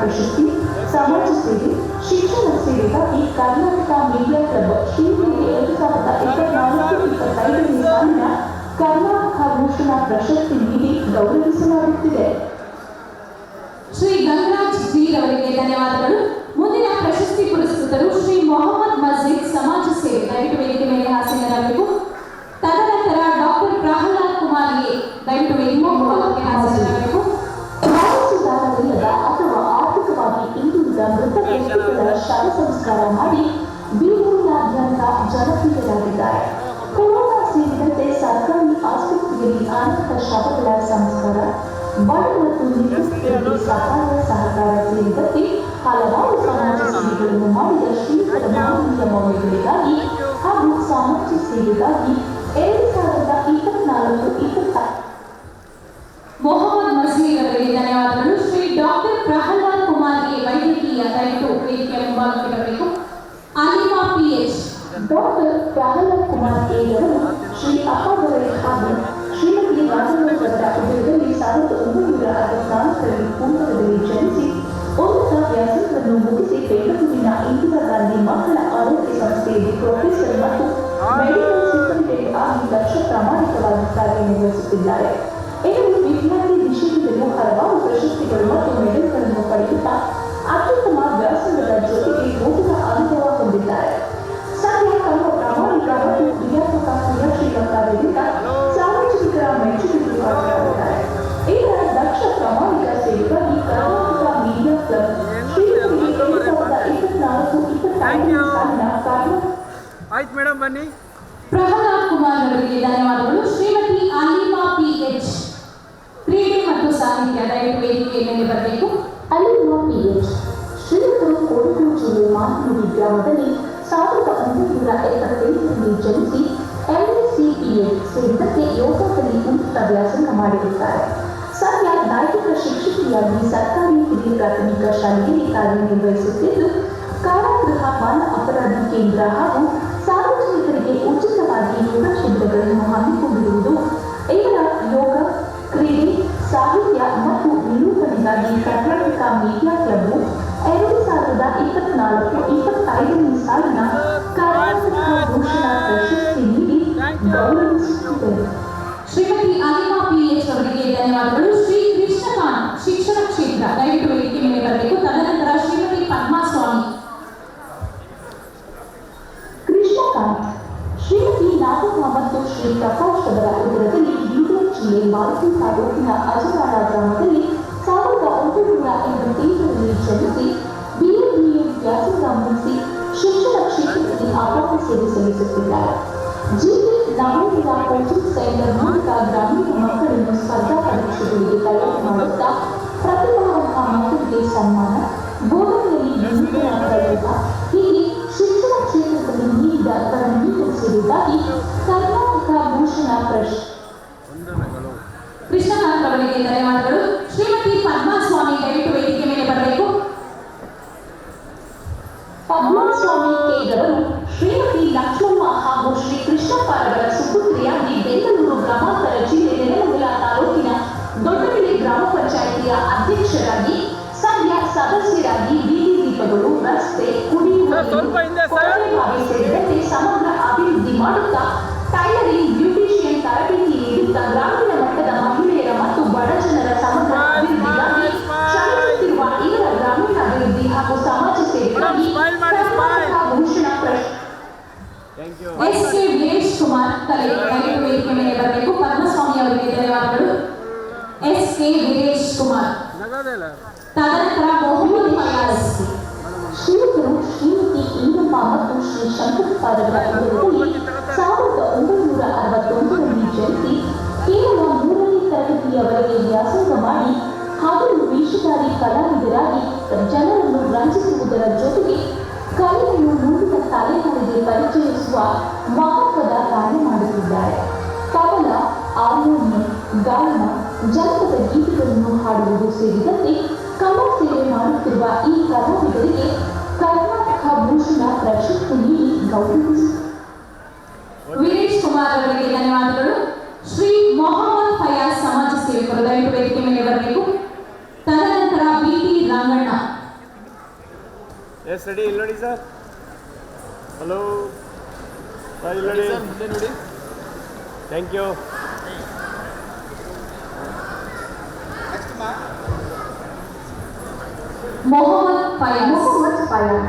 ಪ್ರಶಸ್ತಿ ಸಮಾಜ ಸೇವೆ, ಶಿಕ್ಷಣ ಈ ಕರ್ನಾಟಕ ಮೀಡಿಯಾ ಕ್ಲಬ್ ಶ್ರೀಗಳಿಗೆ ಎರಡು ಸಾವಿರದ ಇಪ್ಪತ್ನಾಲ್ಕು ಇಪ್ಪತ್ತೈದನೇ ಸಾಲಿನ ಕರ್ನಾಟಕ ಭೂಷಣ ಪ್ರಶಸ್ತಿ ನೀಡಿ ಗೌರವಿಸಲಾಗುತ್ತಿದೆ. ಶ್ರೀ ಗಂಗರಾಜ್ ಜೀರ್ ಅವರಿಗೆ ಧನ್ಯವಾದಗಳು. ಮುಂದಿನ ಪ್ರಶಸ್ತಿ ಪುರಸ್ಕೃತರು ಶ್ರೀ ಮೊಹಮ್ಮದ್ ಮಜೀದ್ ಸಮಾಜ ಸೇವೆ. ದಯವಿಟ್ಟು ವೇದಿಕೆ ಮೇಲೆ ಹಾಸನರಾಗಬೇಕು ತದನಂತರ ಡಾಕ್ಟರ್ ಪ್ರಹ್ಲಾದ್ ಕುಮಾರ್ಗೆ ದಯವಿಟ್ಟು ವೇದಿಕೆ ಹಾಸನರಾಗಬೇಕು ಮೃತ ವ್ಯಕ್ತಿಗಳ ಸಂಸ್ಕಾರ ಮಾಡಿ ಬೀರೂರಿನಾದ್ಯಂತ ಜನಪ್ರಿಯರಾಗಿದ್ದಾರೆ. ಕೊರೋನಾ ಸೇರಿದಂತೆ ಸರ್ಕಾರಿ ಆಸ್ಪತ್ರೆಯಲ್ಲಿ ಅನೇಕ ಶವಗಳ ಸಂಸ್ಕಾರ, ಬಡ ಮತ್ತು ನಿವೃತ್ತರಿಗೆ ಸಹಾಯ ಸಹಕಾರ ಸೇರಿದಂತೆ ಹಲವಾರು ಸಮಾಜ ಸೇವೆಗಳನ್ನು ಮಾಡಿದ ಶ್ರೀಕರ ಮಾನವೀಯ ಮೌಲ್ಯಗಳಿಗಾಗಿ ಹಾಗೂ ಸಮಾಜ ಸೇವೆಗಾಗಿ ಎರಡು ಸಾವಿರದ ಇಪ್ಪತ್ನಾಲ್ಕು, ಇಪ್ಪತ್ತ ಮೊಹಮ್ಮದ್ ಮಸೀದ್ ಅವರಿಗೆ ಧನ್ಯವಾದಗಳು ಶ್ರೀ ಡಾಕ್ಟರ್ ಪ್ರಹ್ಲಾದ್ ಕುಮಾರ್ ಎ ವೈದ್ಯಕೀಯ ದಯವಿಟ್ಟು ವೇದಿಕೆಯ ಮುಂಭಾಗಕ್ಕೆ ಬರಬೇಕು ಅನಿಮಾ P H doctor Prahlad Kumar ಎಯವರು Shri Appadore ಹಾಗೂ ಶ್ರೀಮತಿ ರಾಜೇಂದ್ರವರ ಉದಯದಲ್ಲಿ ಸಾವಿರದ ಒಂಬೈನೂರ ಅರವತ್ನಾಲ್ಕರಲ್ಲಿ ಪೂರ್ವದಲ್ಲಿ ಜನಿಸಿ ಉನ್ನತ ವ್ಯಾಸಂಗವನ್ನು ಮುಗಿಸಿ ಬೆಂಗಳೂರಿನ ಇಂದಿರಾ ಗಾಂಧಿ ಮಕ್ಕಳ ಆರೋಗ್ಯ ಸಂಸ್ಥೆಯಲ್ಲಿ ಪ್ರೊಫೆಸರ್ ಮತ್ತು ಮೆಡಿಕಲ್ ಸೂಪರಿಂಟೆಂಡೆಂಟ್ ಆಗಿ ದಕ್ಷ ಪ್ರಾಮಾಣಿಕವಾಗಿ ಕಾರ್ಯನಿರ್ವಹಿಸುತ್ತಿದ್ದಾರೆ ಇವರು ವಿಜ್ಞಾನಿ ವಿಷಯದಲ್ಲೂ ಹಲವಾರು ಪ್ರಶಸ್ತಿಗಳು ಮತ್ತು ಮೆಡಲ್ಗಳನ್ನು ಪಡೆಯುತ್ತಾ ಅತ್ಯುತ್ತಮ ವ್ಯಾಸಂಗದ ಜೊತೆಗೆ ಓದಿನ ಅನುಭವ ಹೊಂದಿದ್ದಾರೆ ಮತ್ತು ಕ್ರಿಯಾತ್ಮಕ ಕ್ರಿಯಾಶೀಲ ಕಾರ್ಯದಿಂದ ಸಾರ್ವಜನಿಕರ ಮೆಚ್ಚುಗೆಗೆ ಮೀಡಿಯಾ ಆಯ್ತು ಮೇಡಮ್, ಬನ್ನಿ. ಪ್ರಹ್ಲಾದ್ ಕುಮಾರ್ ಅವರಿಗೆ ಧನ್ಯವಾದಗಳು. ಶ್ರೀಮತಿ ಅಲಿಮಾ ಪಿ ಎಚ್ ಕ್ರೀಡೆ ಮತ್ತು ಸಾಹಿತ್ಯ ದಯವಿಟ್ಟು ವೇದಿಕೆಯ ಮೇಲೆ ಬರಬೇಕು. ಅಲಿಮಾ ಪಿ ಎಚ್ ಶ್ರೀಮಂತರು ಕೊಡಗು ಜಿಲ್ಲೆ ಮಾನಗುಡಿ ಗ್ರಾಮದಲ್ಲಿ ಸಾವಿರದ ಒಂಬೈನೂರ ಎಪ್ಪತ್ತೈದರಲ್ಲಿ ಜನಿಸಿ ಎಂಎಸ್ಸಿಪಿಎಚ್ ಸೇರಿದಂತೆ ಯೋಗದಲ್ಲಿ ಉನ್ನತ ವ್ಯಾಸಂಗ ಮಾಡಿರುತ್ತಾರೆ ಸದ್ಯ ನೈತಿಕ ಶಿಕ್ಷಕಿಯಾಗಿ ಸರ್ಕಾರಿ ಹಿರಿಯ ಪ್ರಾಥಮಿಕ ಶಾಲೆಯಲ್ಲಿ ಕಾರ್ಯನಿರ್ವಹಿಸುತ್ತಿದ್ದು ಕಾರಾಗೃಹ ಮಾನ ಅಪರಾಧ ಕೇಂದ್ರ ಹಾಗೂ ಸಾರ್ವಜನಿಕರಿಗೆ ಉಚಿತವಾಗಿ ಯೋಗ ಶಿಬಿರಗಳನ್ನು ಹಮ್ಮಿಕೊಂಡಿರುವುದು ಇಪ್ಪತ್ನಾಲ್ಕು ಇಪ್ಪತ್ತೈದನೇ ಸಾಲಿನ ಕರ್ನಾಟಕ ಭೂಷಣ ಪ್ರಶಸ್ತಿ ನೀಡಿ ಶ್ರೀಮತಿ ಅನಿಮಾ ಪಿ ಎಚ್ ಅವರಿಗೆ ಧನ್ಯವಾದಗಳು. ಶ್ರೀ ಕೃಷ್ಣಕಾಂತ್ ಶಿಕ್ಷಣ ಕ್ಷೇತ್ರ ದಯವಿಟ್ಟು ವೇದಿಕೆ ಮೇಲೆ ಬರಬೇಕು. ತದನಂತರ ಶ್ರೀಮತಿ ಪದ್ಮಸ್ವಾಮಿ. ಕೃಷ್ಣಕಾಂತ್, ಶ್ರೀಮತಿ ನಾಗಮ್ಮ ಮತ್ತು ಶ್ರೀ ಪ್ರಕಾಶ್ ಅವರ ಉದರದಲ್ಲಿ ಬೀದರ್ ಜಿಲ್ಲೆ ಮಾರುತಿ ತಾಲೂಕಿನ ಅಜರಾಳ ಗ್ರಾಮದಲ್ಲಿ ಸಾವಿರದ ಒಂಬೈನೂರ ಎಂಬತ್ತೈದರಲ್ಲಿ ಜನಿಸಿ ವ್ಯಾಸಂಗ ಮುಗಿಸಿ ಶಿಕ್ಷಣ ಕ್ಷೇತ್ರದಲ್ಲಿ ಅಪಾರ ಸೇವೆ ಸಲ್ಲಿಸುತ್ತಿದ್ದಾರೆ ಜಿಲ್ಲೆ ನವೋದಯ ಕೋಚಿಂಗ್ ಸೆಂಟರ್ ಮೂಲಕ ಗ್ರಾಮೀಣ ಮಕ್ಕಳನ್ನು ಸ್ಪರ್ಧಾ ಪರೀಕ್ಷೆಗಳಿಗೆ ತಯಾರು ಮಾಡುತ್ತಾ ಪ್ರತಿಭಾವಂತ ಮಕ್ಕಳಿಗೆ ಸನ್ಮಾನ ಬೋಧನೆಯಲ್ಲಿ ಪ್ರಯೋಗ ಹೀಗೆ ಶಿಕ್ಷಣ ಕ್ಷೇತ್ರದಲ್ಲಿ ನೀಡಿದ ಸೇವೆಗಾಗಿ ಕರ್ನಾಟಕ ಭೂಷಣ ಪ್ರಶ್ ಕೃಷ್ಣನಾಥ್ ಅವರಿಗೆ ಧನ್ಯವಾದಗಳು. ಎಸ್ ಕೆ ವೀರೇಶ್ ಕುಮಾರ್ ತಲೆ ದಯವಿಟ್ಟು ವೇದಿಕೆ ಮೇಲೆ ಬರಬೇಕು ಪದ್ಮಸ್ವಾಮಿ ಅವರಿಗೆ ಧನ್ಯವಾದಗಳು. ಎಸ್ ಕೆ ವೀರೇಶ್ ಕುಮಾರ್ ನಗೋದಿಲ್ಲ ತದನಂತರ ಮೊಹಮ್ಮದ್ ಫಯಾಜ್. ಶ್ರೀಯುತರು ಶ್ರೀಮತಿ ಇಂಗಮ್ಮ ಮತ್ತು ಶ್ರೀ ಶಂಕರಪ್ಪಾರವರ ಉದರದಲ್ಲಿ ಸಾವಿರದ ಒಂಬೈನೂರ ಅರವತ್ತೊಂದರಲ್ಲಿ ಜನಿಸಿ, ಕೇವಲ ಮೂರನೇ ತರಗತಿಯವರೆಗೆ ವ್ಯಾಸಂಗ ಮಾಡಿ ಹಗಲು ವೇಷಧಾರಿ ಕಲಾವಿದರಾಗಿ ಜನರನ್ನು ರಂಜಿಸುವುದರ ಜೊತೆಗೆ ಕಲೆಯನ್ನು ಮುಂದಿನ ತಲೆಮಾರಿಗೆ ಪರಿಚಯಿಸುವ ಮಹತ್ವದ ಕಾರ್ಯ ಮಾಡುತ್ತಿದ್ದಾರೆ. ಕವನ ಹಾರ್ಮೋನಿಯಂ ಗಾಯನ ಜನಪದ ಗೀತೆಗಳನ್ನು ಹಾಡುವುದು ಸೇರಿದಂತೆ ಕಲಾ ಸೇವೆ ಮಾಡುತ್ತಿರುವ ಈ ಕಲಾವಿದರಿಗೆ ಕರ್ನಾಟಕ ಭೂಷಣ ಪ್ರಶಸ್ತಿ ನೀಡಿ ಗೌರವಿಸಿ ವೀರೇಶ್ ಕುಮಾರ್ ಅವರಿಗೆ ಧನ್ಯವಾದಗಳು. ಶ್ರೀ ಮೊಹಮ್ಮದ್ ಫಯಾಜ್ ಸಮಾಜ ಸೇವೆ ದಯವಿಟ್ಟು ವೇದಿಕೆ ಮೇಲೆ ಬರಬೇಕು. ಎಸ್ ರೆಡಿ ಇಲ್ಲಿ ನೋಡಿ ಸರ್ ಹಲೋ ಸರ್ ಇಲ್ಲಿ ನೋಡಿ ಮುಂದೆ ನೋಡಿ ಥ್ಯಾಂಕ್ ಯು ಮೊಹಮ್ಮದ್ ಫಯಾಜ್ ಮೊಹಮ್ಮದ್ ಫಯಾಜ್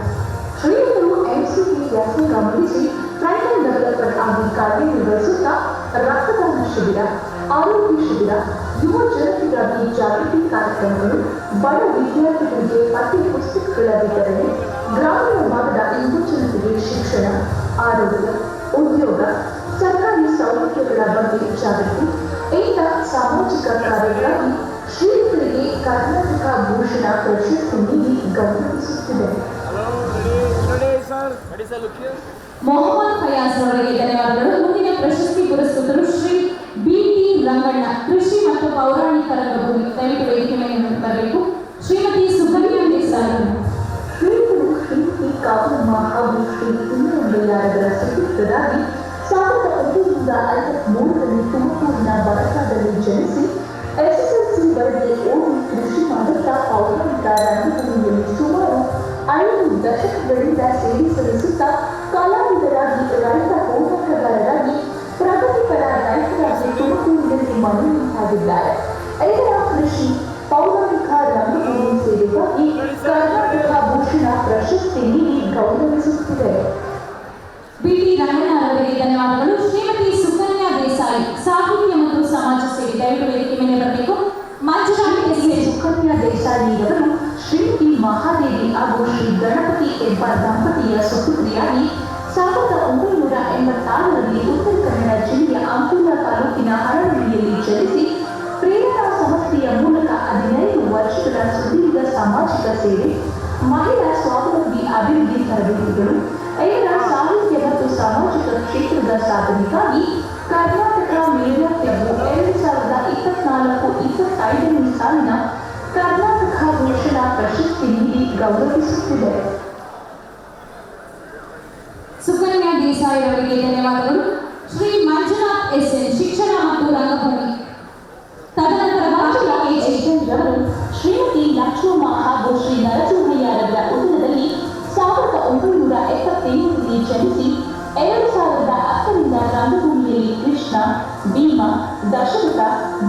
ಶ್ರೀಯುತರು ಎನ್ಸಿಪಿ ವ್ಯಾಸಂಗ ಗಮನಿಸಿ ಫ್ರಂಟಲ್ ಡೆವಲಪರ್ ಆಗಿ ಕಾರ್ಯನಿರ್ವಹಿಸುತ್ತಾ ರಕ್ತದಾನ ಶಿಬಿರ ಆರೋಗ್ಯ ಶಿಬಿರ ಯುವ ಜನತೆಗಾಗಿ ಜಾಗೃತಿ ಕಾರ್ಯಕ್ರಮಗಳು ಬಡ ವಿದ್ಯಾರ್ಥಿಗಳಿಗೆ ಪಠ್ಯ ಪುಸ್ತಕಗಳ ವಿತರಣೆ ಗ್ರಾಮೀಣ ಭಾಗದ ಯುವ ಜನತೆಗೆ ಶಿಕ್ಷಣ, ಆರೋಗ್ಯ, ಉದ್ಯೋಗ, ಸರ್ಕಾರಿ ಸೌಲಭ್ಯಗಳ ಬಗ್ಗೆ ಜಾಗೃತಿ ಇಂಥ ಸಾಮಾಜಿಕ ಕಾರ್ಯಗಳಲ್ಲಿ ಶ್ರೀಗಳಿಗೆ ಕರ್ನಾಟಕ ಭೂಷಣ ಪ್ರಶಸ್ತಿ ನೀಡಿ ಗೌರವಿಸುತ್ತಿದೆ. ಮೊಹಮ್ಮದ್ ಫಯಾಸ್ ಅವರಿಗೆ ಧನ್ಯವಾದಗಳು. ಮುಂದಿನ ಪ್ರಶಸ್ತಿ ಪುರಸ್ಕೃತರು ಶ್ರೀ ಟಿ ರಂಗಣ್ಣ ಕೃಷಿ ಮತ್ತು ಪೌರಾಣಿಕ ರಂಗಭೂಮಿ ದಯವಿಟ್ಟು ವೇದಿಕೆ ಮೇಲೆ ಬರಬೇಕು. ಶ್ರೀಮತಿ ಶ್ರೀಮತಿ ಕಾವಲಮ್ಮ ಹಾಗೂ ಶ್ರೀ ಇಂದ್ರಬಳ್ಳಾರರ ಸುಪುತ್ರರಾಗಿ ಸಾವಿರದ ಒಂಬೈನೂರ ಐವತ್ಮೂರರಲ್ಲಿ ತುಮಕೂರಿನ ಬಡಕಾದಲ್ಲಿ ಜನಿಸಿ ಎಸ್ಎಸ್ಎಲ್ಸಿ ವರದಿ ಓದಿ ಕೃಷಿ ಮಾಡುತ್ತಾ ಪೌರಾಣಿಕ ರಂಗಭೂಮಿಯಲ್ಲಿ ಸುಮಾರು ಐದು ದಶಕಗಳಿಂದ ಸೇವೆ ಸಲ್ಲಿಸುತ್ತಾ ಕಲಾವಿದರಾಗಿ ರೈತ ಹೋರಾಟಗಾರರಾಗಿ ಪ್ರಗತಿಪರ ರೈತರಾಗಿ ತುಮಕೂರಿನಲ್ಲಿ ಮನೆಯಾಗಿದ್ದಾರೆ ಇದರ ಕೃಷಿ ಪೌರಾಣಿಕ ರಂಗಭೂಮಿ ಸೇವೆಗಾಗಿ ಕರ್ನಾಟಕ ಭೂಷಣ ಪ್ರಶಸ್ತಿ ನೀಡಿ ಗೌರವಿಸುತ್ತಿದೆ ಬಿ ಟಿ ರಂಗಣ್ಣ ಅವರಿಗೆ ಧನ್ಯವಾದಗಳು ಶ್ರೀಮತಿ ಸುಕನ್ಯಾ ದೇಸಾಯಿ ಸಾಹಿತ್ಯ ಮತ್ತು ಸಮಾಜ ಸೇವೆ ದಯವಿಟ್ಟು ವೇದಿಕೆ ಮೇಲೆ ಬರಬೇಕು ಮಂಜುನಾಥ್ ಶ್ರೀಮತಿ ಎಸ್ ಸುಕನ್ಯಾ ದೇಸಾಯಿರವರು ಶ್ರೀಮತಿ ಮಹಾದೇವಿ ಹಾಗೂ ಶ್ರೀ ಗಣಪತಿ ಎಂಬ ದಂಪತಿಯ ಸುಪುತ್ರಿಯಾಗಿ ಸಾವಿರದ ಒಂಬೈನೂರ ಎಂಬತ್ತಾರರಲ್ಲಿ ಉತ್ತರ ಕನ್ನಡ ಜಿಲ್ಲೆಯ ಅಂಕೋಲ ತಾಲೂಕಿನ ಹರಹಳ್ಳಿಯಲ್ಲಿ ಜನಿಸಿ ಪ್ರೇರಣಾ ಸಂಸ್ಥೆಯ ಮೂಲಕ ಹದಿನೈದು ವರ್ಷಗಳ ಸುದೀರ್ಘ ಸಾಮಾಜಿಕ ಸೇವೆ, ಮಹಿಳಾ ಸ್ವಾವಲಂಬಿ ಅಭಿವೃದ್ಧಿ ತರಬೇತಿಗಳು ಇವರ ಸಾಹಿತ್ಯ ಮತ್ತು ಸಾಮಾಜಿಕ ಕ್ಷೇತ್ರದ ಸಾಧನೆಗಾಗಿ ಕರ್ನಾಟಕ ಮೇಲ್ಯಾತ್ಯವು ಎರಡು ಸಾವಿರದ ಇಪ್ಪತ್ನಾಲ್ಕು ಇಪ್ಪತ್ತೈದನೇ ಸಾಲಿನ ಕರ್ನಾಟಕ ಘೋಷಣಾ ಪ್ರಶಸ್ತಿ ನೀಡಿ ಗೌರವಿಸುತ್ತಿದೆ. ದೇಸಾಯಿ ಅವರಿಗೆ ಧನ್ಯವಾದಗಳು. ಶ್ರೀ ಮಂಜುನಾಥ್ ಎಸ್ ಎನ್ ಶಿಕ್ಷಣ ಮತ್ತು ರಂಗಭೂಮಿ. ತದನಂತರ ಭಾಷಾ ಕೆಜಿ ರವರು ಶ್ರೀಮತಿ ಲಕ್ಷ್ಮಮ್ಮ ಹಾಗೂ ಶ್ರೀ ನರಸಿಂಹಯ್ಯರವರ ಉದರದಲ್ಲಿ ಸಾವಿರದ ಒಂಬೈನೂರ ಎಪ್ಪತ್ತೇಳರಲ್ಲಿ ಜನಿಸಿ ಎರಡು ಸಾವಿರದ ಹತ್ತರಿಂದ ರಂಗಭೂಮಿಯಲ್ಲಿ ಕೃಷ್ಣ, ಭೀಮ, ದಶರಥ,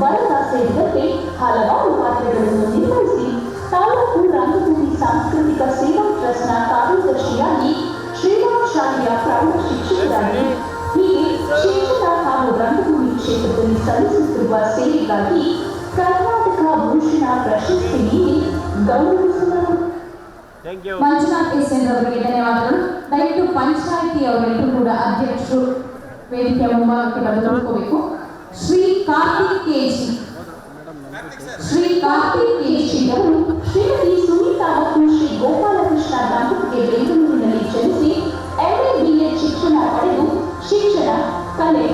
ಭರತ ಸೇರಿದಂತೆ ಹಲವಾರು ಪಾತ್ರಗಳನ್ನು ನಿರ್ವಹಿಸಿ ತಾಲೂಕು ರಂಗಭೂಮಿ ಸಾಂಸ್ಕೃತಿಕ ಸೇವಾ ಟ್ರಸ್ಟ್ನ ಕಾರ್ಯದರ್ಶಿಯಾಗಿ ಶ್ರೀರಾಮಶಾಲೆಯ ಪ್ರೌಢ ಶಿಕ್ಷಕರಾಗಿ ಹೀಗೆ ಶಿಕ್ಷಣ ಹಾಗೂ ರಂಗಭೂಮಿ ಕ್ಷೇತ್ರದಲ್ಲಿ ಸಲ್ಲಿಸುತ್ತಿರುವ ಸೇವೆಗಾಗಿ ಕರ್ನಾಟಕ ಭೂಷಣ ಪ್ರಶಸ್ತಿ ನೀಡಿ ಗೌರವಿಸಲಾಗುತ್ತದೆ thank you Manjunath S N ಅವರಿಗೆ ಧನ್ಯವಾದಗಳು ದಯವಿಟ್ಟು ಪಂಚಾಯಿತಿ ಅವರೆಲ್ಲರೂ ಕೂಡ ಅಧ್ಯಕ್ಷರು ವೇದಿಕೆಯ ಮುಂಭಾಗಕ್ಕೆ ಬಂದು ನೋಡ್ಕೋಬೇಕು ಶ್ರೀ ಕಾರ್ತಿಕ್ ಕೆಜಿ ಶ್ರೀ ಕಾರ್ತಿಕ್ ಕಲೆ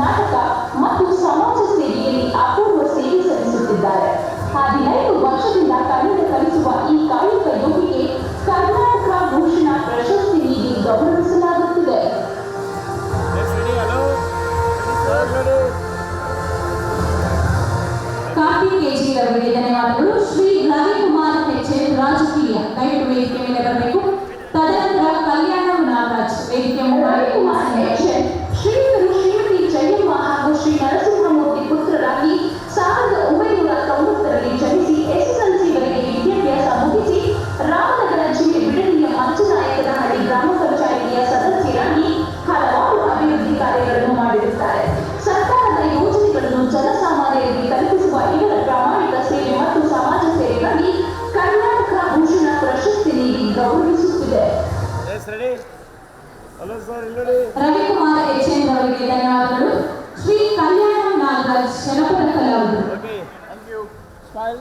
ನಾಟಕ ಮತ್ತು ಸಮಾಜ ಸೇವೆಯಲ್ಲಿ ಅಪೂರ್ವ ಸೇವೆ ಸಲ್ಲಿಸುತ್ತಿದ್ದಾರೆ. ಹದಿನೈದು ವರ್ಷದಿಂದ ಕನ್ನಡ ಕಲಿಸುವ ಈ ಕಾಯಕ ಯೋಗಿಗೆ ಕರ್ನಾಟಕ ಭೂಷಣ ಪ್ರಶಸ್ತಿ ನೀಡಿ ಗೌರವಿಸಲಾಗುತ್ತಿದೆ. ಕಾರ್ತಿಕ್ ಕೆಜಿ ಅವರಿಗೆ ಧನ್ಯವಾದಗಳು. ಶ್ರೀ ರವಿಕುಮಾರ್ ಎಚ್ ಎನ್ ರಾಜಕೀಯ ದಯವಿಟ್ಟು ವೇದಿಕೆ ಮೇಲೆ ಬರಬೇಕು. సార్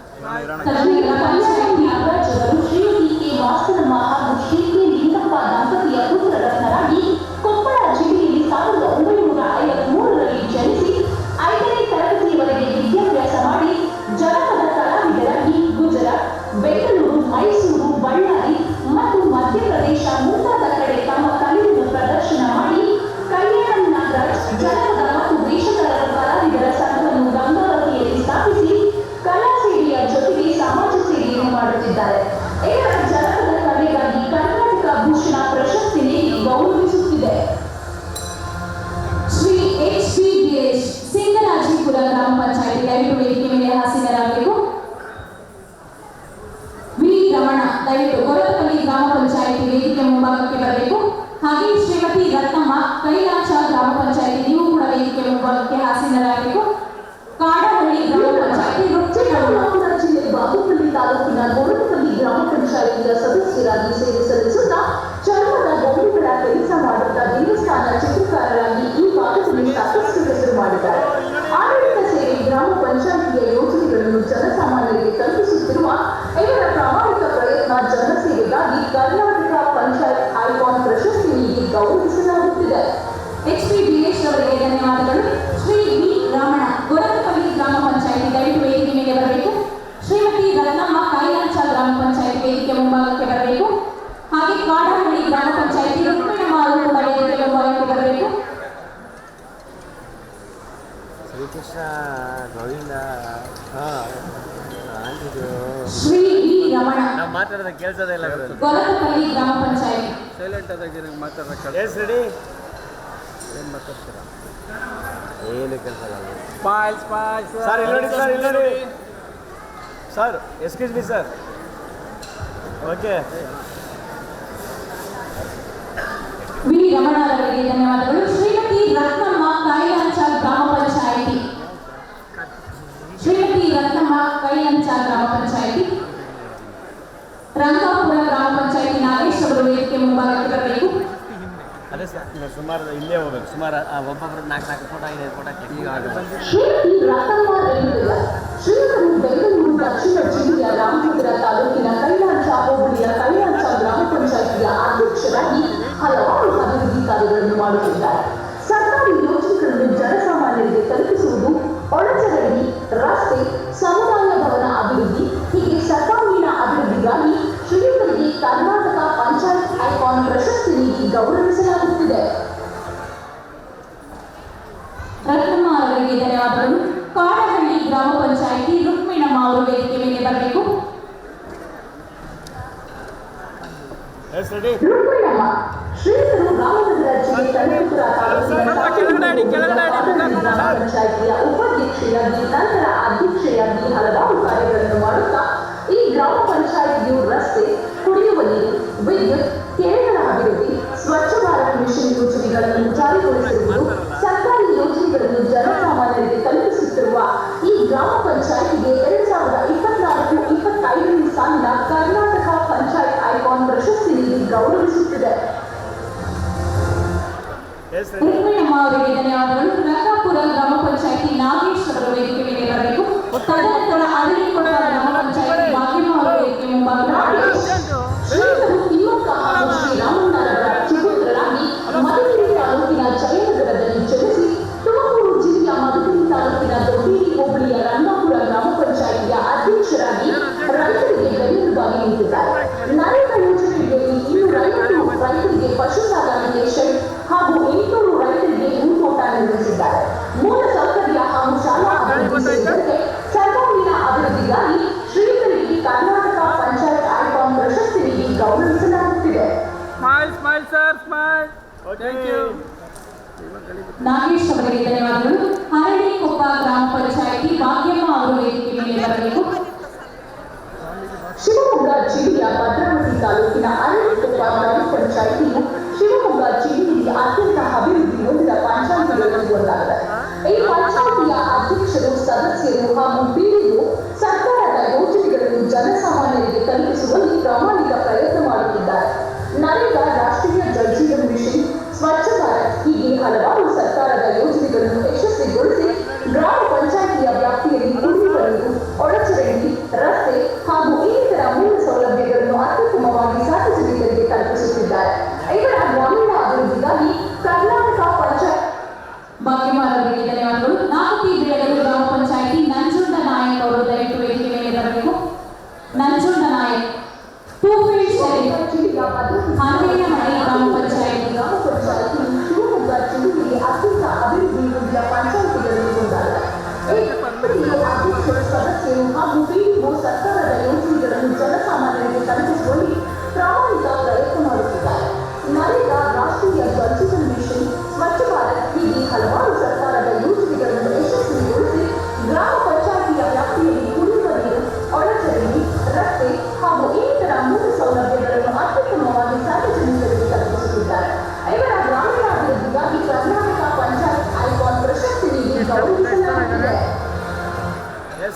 ಕರ್ನಾಟಕ ಪಂಚಾಯತ್ ಐಕಾನ್ ಪ್ರಶಸ್ತಿ ನೀಡಿ ಗೌರವಿಸಲಾಗುತ್ತಿದೆ. ಎಚ್ ಪಿ ದಿನೇಶ್ ಅವರಿಗೆ ಧನ್ಯವಾದಗಳು. ಶ್ರೀ ವಿ ರಾಮಣ ಗೊರಕಪಲ್ಲಿ ಗ್ರಾಮ ಪಂಚಾಯಿತಿ ದಯವಿಟ್ಟು ವೇದಿಕೆ ಮೇಲೆ ಬರಬೇಕು. ಶ್ರೀಮತಿ ರತ್ನಮ್ಮ ಕೈಲಾಂಚ ಗ್ರಾಮ ಪಂಚಾಯಿತಿ ವೇದಿಕೆ ಮುಂಭಾಗಕ್ಕೆ ಬರಬೇಕು. ಹಾಗೆ ಕಾಡಹಳ್ಳಿ ಗ್ರಾಮ ಪಂಚಾಯಿತಿ ರುಕ್ಮಿಣಮ್ಮ ಅವರು ವೇದಿಕೆ ಮುಂಭಾಗಕ್ಕೆ ಬರಬೇಕು. ಶ್ರೀಕೃಷ್ಣ, ಗೋವಿಂದ ಶ್ರೀ ವಿ ರಮಣ. ನಾವು ಮಾತಾಡೋದ ಕೇಳ್ಸೋದೇ ಇಲ್ಲ ಗೊರಕಪಲ್ಲಿ ಗ್ರಾಮ ಪಂಚಾಯಿತಿ. ಸೈಲೆಂಟ್ ಆದಾಗಿ ನಂಗೆ ಮಾತಾಡೋಕೆ ಎಸ್ ರೆಡಿ ಏನು ಮಾತಾಡ್ತೀರಾ? ಏನು ಕೆಲಸ ಸ್ಮೈಲ್ ಸ್ಮೈಲ್ ಸರ್ ಇಲ್ಲಿ ನೋಡಿ ಸರ್ ಇಲ್ಲಿ ನೋಡಿ sir excuse me sir okay V Ramana ಅವರಿಗೆ ಧನ್ಯವಾದಗಳು. ಶ್ರೀಮತಿ ರತ್ನಮ್ಮ ಕೈಲಾಂಚ ಗ್ರಾಮ ಪಂಚಾಯಿತಿ ಶ್ರೀಮತಿ ಕೈಲಂಚ ಗ್ರಾಮ ಪಂಚಾಯಿತಿ. ರಂಗಾಪುರ ಗ್ರಾಮ ಪಂಚಾಯಿತಿ ನಾಗೇಶ್ ಅವರು ವೇದಿಕೆ ಮುಂಭಾಗಕ್ಕೆ ಬರಬೇಕು. ಅದೇ ಸರ್ ಸುಮಾರು ಇಲ್ಲೇ ಹೋಗ್ಬೇಕು. ಸುಮಾರು ಒಬ್ಬೊಬ್ಬರು ನಾಲ್ಕು ನಾಲ್ಕು ಫೋಟೋ ಐದು ಫೋಟೋ ಈಗ ದಕ್ಷಿಣ ಜಿಲ್ಲೆಯ ತಾಲೂಕಿನ ಕೈಲಾಂಚ ಹೋಬಳಿಯ ಕೈಲಾಂಚ ಗ್ರಾಮ ಪಂಚಾಯಿತಿಯ ಅಧ್ಯಕ್ಷರಾಗಿ ಹಲವಾರು ಅಭಿವೃದ್ಧಿ ಕಾರ್ಯಗಳನ್ನು ಮಾಡುತ್ತಿದ್ದಾರೆ. ಸರ್ಕಾರಿ ಯೋಜನೆಗಳನ್ನು ಜನಸಾಮಾನ್ಯರಿಗೆ ರಸ್ತೆ ಸಮುದಾಯ ಭವನ ಅಭಿವೃದ್ಧಿ ಹೀಗೆ ಸರ್ವಾಂಗೀಣ ಅಭಿವೃದ್ಧಿಗಾಗಿ ಶ್ರೀಮರಿಗೆ ಕರ್ನಾಟಕ ಪಂಚಾಯತ್ ಐಕಾನ್ ಪ್ರಶಸ್ತಿ ನೀಡಿ ಗೌರವಿಸಲಾಗುತ್ತಿದೆ. ರತ್ನಮ್ಮ ಅವರಿಗೆ ಧನ್ಯವಾದಗಳು. ಕಾಡಹಳ್ಳಿ ಗ್ರಾಮ ಪಂಚಾಯಿತಿ ರುಕ್ಮಿಣಮ್ಮ ಅವರು ವೇದಿಕೆ ಮೇಲೆ ಬರಬೇಕು. ಎಸ್ ರೆಡಿ ರುಕ್ಮಿಣಮ್ಮ ಪಂಚಾಯಿತಿಯ ಉಪಾಧ್ಯಕ್ಷೆಯಾಗಿ ನಂತರ ಅಧ್ಯಕ್ಷೆಯಾಗಿ ಮಾಡುತ್ತಾ ಈ ಗ್ರಾಮ ಪಂಚಾಯಿತಿಯು ರಸ್ತೆ ಕುಡಿಯುವ ನೀರು ವಿದ್ಯುತ್ ಸ್ವಚ್ಛ ಭಾರತ್ ಮಿಷನ್ ಯೋಜನೆಗಳನ್ನು ಜಾರಿಗೊಳಿಸಿರುವುದು ಸರ್ಕಾರಿ ಯೋಜನೆಗಳನ್ನು ಜನಸಾಮಾನ್ಯರಿಗೆ ತಲುಪಿಸುತ್ತಿರುವ ಈ ಗ್ರಾಮ ಪಂಚಾಯಿತಿಗೆ ಎರಡ್ ಸಾವಿರದ ಇಪ್ಪತ್ನಾಲ್ಕು ಇಪ್ಪತ್ತೈದನೇ ಕರ್ನಾಟಕ ಪಂಚಾಯತ್ ಐಕಾನ್ ಪ್ರಶಸ್ತಿ ನೀಡಿ ಗೌರವಿಸುತ್ತಿದೆ. ರುಕ್ಮಿಣಮ್ಮ ಅವರಿಗೆ ಧನ್ಯವಾದಗಳು. ಗ್ರಾಮ ಪಂಚಾಯತಿ ನಾಗೇಶ್ ಅವರ ವೇದಿಕೆ ಮೇಲೆ ಬರಬೇಕು. ತದನಂತರ ಅರಳಿಕೊಡ ಗ್ರಾಮ ಪಂಚಾಯಿತಿ ಜಿಲ್ಲೆಯ ತಾಲೂಕಿನ ಗ್ರಾಮ ಪಂಚಾಯಿತಿಯ ಅಧ್ಯಕ್ಷರಾಗಿ ರೈತರಿಗೆ ಬೆನ್ನೆಲುಬಾಗಿ ನಿಂತಿದ್ದಾರೆ ನಾಗೇಶ್ ಅವರಿಗೆ ಧನ್ಯವಾದಗಳು. ಹರಳಿಕೊಪ್ಪ ಗ್ರಾಮ ಪಂಚಾಯಿತಿ ಭಾಗ್ಯಮ್ಮ ಅವರು ವೇದಿಕೆ ಮೇಲೆ ಬರಬೇಕು ಶಿವಮೊಗ್ಗ ಜಿಲ್ಲೆಯ ಭದ್ರಾವತಿ ತಾಲೂಕಿನ ಅರಳಿಕೊಪ್ಪ ಗ್ರಾಮ ಪಂಚಾಯಿತಿಯು ಶಿವಮೊಗ್ಗ ಜಿಲ್ಲೆಯಲ್ಲಿ ಅತ್ಯಂತ ಅಭಿವೃದ್ಧಿ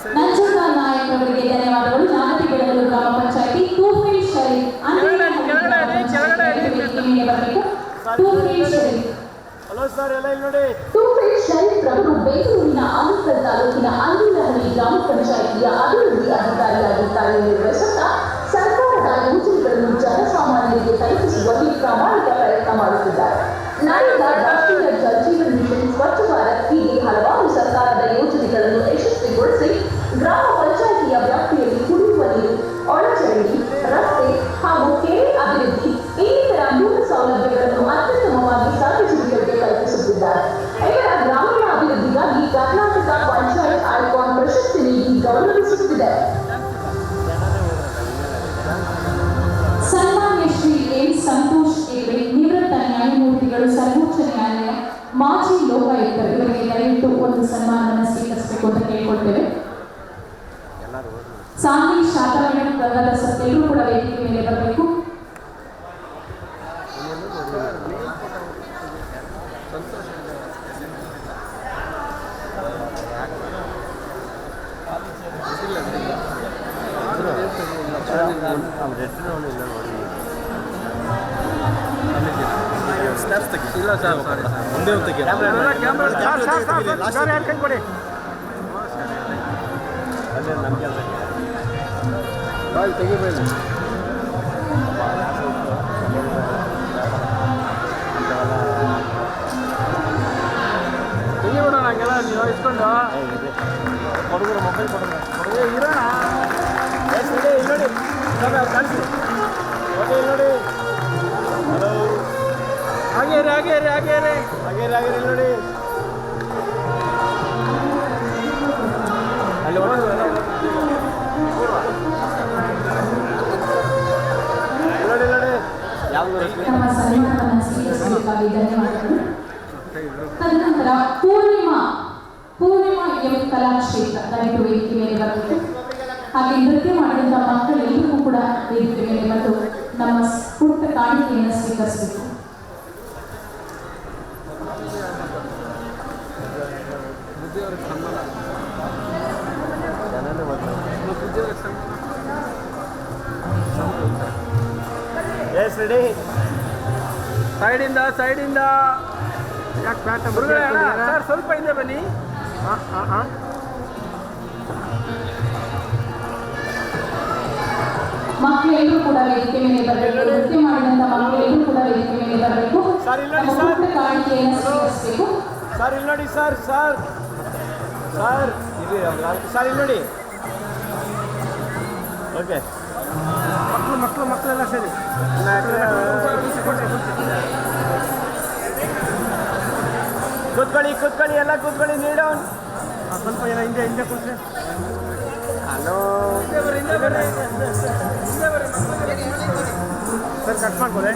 ನಂಜುಂಗ ನಾಯಕ್ ಅವರಿಗೆ ಧನ್ಯವಾದಗಳು. ಜಾಗತಿ ಬೆಳಗಲು ಗ್ರಾಮ ಪಂಚಾಯತಿ ನೋಡಿ. ಶರೀಫ್ ತೂಫೇಲ್ ಶರೀಫ್ ಅವರು ಬೆಂಗಳೂರಿನ ಆನಂತರ ತಾಲೂಕಿನ ಅಲ್ಲಿನಹಳ್ಳಿ ಗ್ರಾಮ ಪಂಚಾಯಿತಿಯ ಅಭಿವೃದ್ಧಿ ಅಧಿಕಾರಿಯಾಗಿ ಸರ್ಕಾರ ಸರ್ಕಾರದ ಯೋಜನೆಗಳನ್ನು ಜನಸಾಮಾನ್ಯರಿಗೆ ತಲುಪಿಸುವಲ್ಲಿ ಪ್ರಾಮಾಣಿಕ ಪ್ರಯತ್ನ ಮಾಡುತ್ತಿದ್ದಾರೆ. ನಾಯಕ ರಾಷ್ಟ್ರೀಯ ಜಲ್ ಮಿಷನ್ ಮಾಜಿ ಲೋಕಾಯುಕ್ತರು ಇವರಿಗೆ ದಯವಿಟ್ಟು ಒಂದು ಸನ್ಮಾನವನ್ನು ಸ್ವೀಕರಿಸಬೇಕು ಅಂತ ಕೇಳ್ಕೊಳ್ತೇವೆ ಸಾಂಗ್ಲಿ ಶಾಖಾ ಮೇಡಮ್ ಪ್ರಗತ ಸತ್ಯರು ಕೂಡ ವೇದಿಕೆ ಮೇಲೆ ಬರಬೇಕು ಇಲ್ಲ ನೋಡಿ ಇಲ್ಲ ಸರ್ ಸಾರಿ ಮುಂದೆ ಸರ್ ಕೈ ಕೊಡಿ. ಅಲ್ಲೇ ನಮ್ಮ ಕೆಲಸ ಬಾಯ್ ತೆಗಿಬೇಡಿ ತೆಗಿಬಿಡೋಣ ಹಂಗೆಲ್ಲ ನೀವು ಇಸ್ಕೊಂಡು. ಹುಡುಗರು ಮೊಬೈಲ್ ಕೊಡೋಣ ಏ, ಇರೋಣ. ನೋಡಿ ಇಲ್ಲಿ ನೋಡಿ ನೋಡಿ ಹಾಗೆ ರೀ ಹಾಗೆ ರೀ ಹಾಗೆ ರೀ ಹಾಗೆ ಹಾಗೆ ಇಲ್ಲಿ ನೋಡಿ ಅಲ್ಲಿ ನೋಡಿ ನೋಡಿ ಯಾವ್ದು ತದನಂತರ ಪೂರ್ಣಿಮಾ ಪೂರ್ಣಿಮಾ ಎಂ ಕಲಾಕ್ಷೇತ್ರ ದಯವಿಟ್ಟು ವೇದಿಕೆ ಮೇಲೆ ಬರುತ್ತೆ ಹಾಗೆ ನೃತ್ಯ ಮಾಡಿದಂಥ ಮಕ್ಕಳೆಲ್ಲರಿಗೂ ಕೂಡ ವೇದಿಕೆ ಮೇಲೆ ಬಂದು ನಮ್ಮ ಪುಟ್ಟ ಕಾಣಿಕೆಯನ್ನು ಸ್ವೀಕರಿಸಬೇಕು. ಎಸ್ ರೆಡಿ ಸೈಡಿಂದ ಸೈಡಿಂದ. ಯಾಕೆ ಬ್ಯಾಟ್ ಸರ್ ಸ್ವಲ್ಪ ಹಿಂದೆ ಬನ್ನಿ. ಹಾಂ ಹಾಂ ಹಾಂ. ಮಕ್ಕಳೆಲ್ಲರೂ ಕೂಡ ವೇದಿಕೆ ಮೇಲೆ ಬರಬೇಕು. ನೃತ್ಯ ಮಾಡಿದಂಥ ಮಕ್ಕಳೆಲ್ಲರೂ ಕೂಡ ವೇದಿಕೆ ಮೇಲೆ ಬರಬೇಕು. ಸರ್, ಇಲ್ಲ ನೋಡಿ, ನಮ್ಮ ಸರ್. ಕಾಣಿಕೆಯನ್ನು ಸರ್ ಇಲ್ಲಿ ನೋಡಿ ಸರ್ ಸರ್. ಸರ್ ಇದು ಸರ್ ಇಲ್ಲಿ ನೋಡಿ. ಓಕೆ. ಮಕ್ಕಳು ಮಕ್ಕಳು ಮಕ್ಕಳೆಲ್ಲ ಸೇರಿ. ಕೂತ್ಕೊಳ್ಳಿ ಕೂತ್ಕೊಳ್ಳಿ ಎಲ್ಲ ಕೂತ್ಕೊಳ್ಳಿ ನೀಡೋನ್ ಸ್ವಲ್ಪ ಏನೋ ಹಿಂದೆ ಹಿಂದೆ ಕೂತ್ರೆ. ಹಲೋ ಸರ್ ಕಟ್ ಮಾಡ್ಕೊಳ್ಳಿ.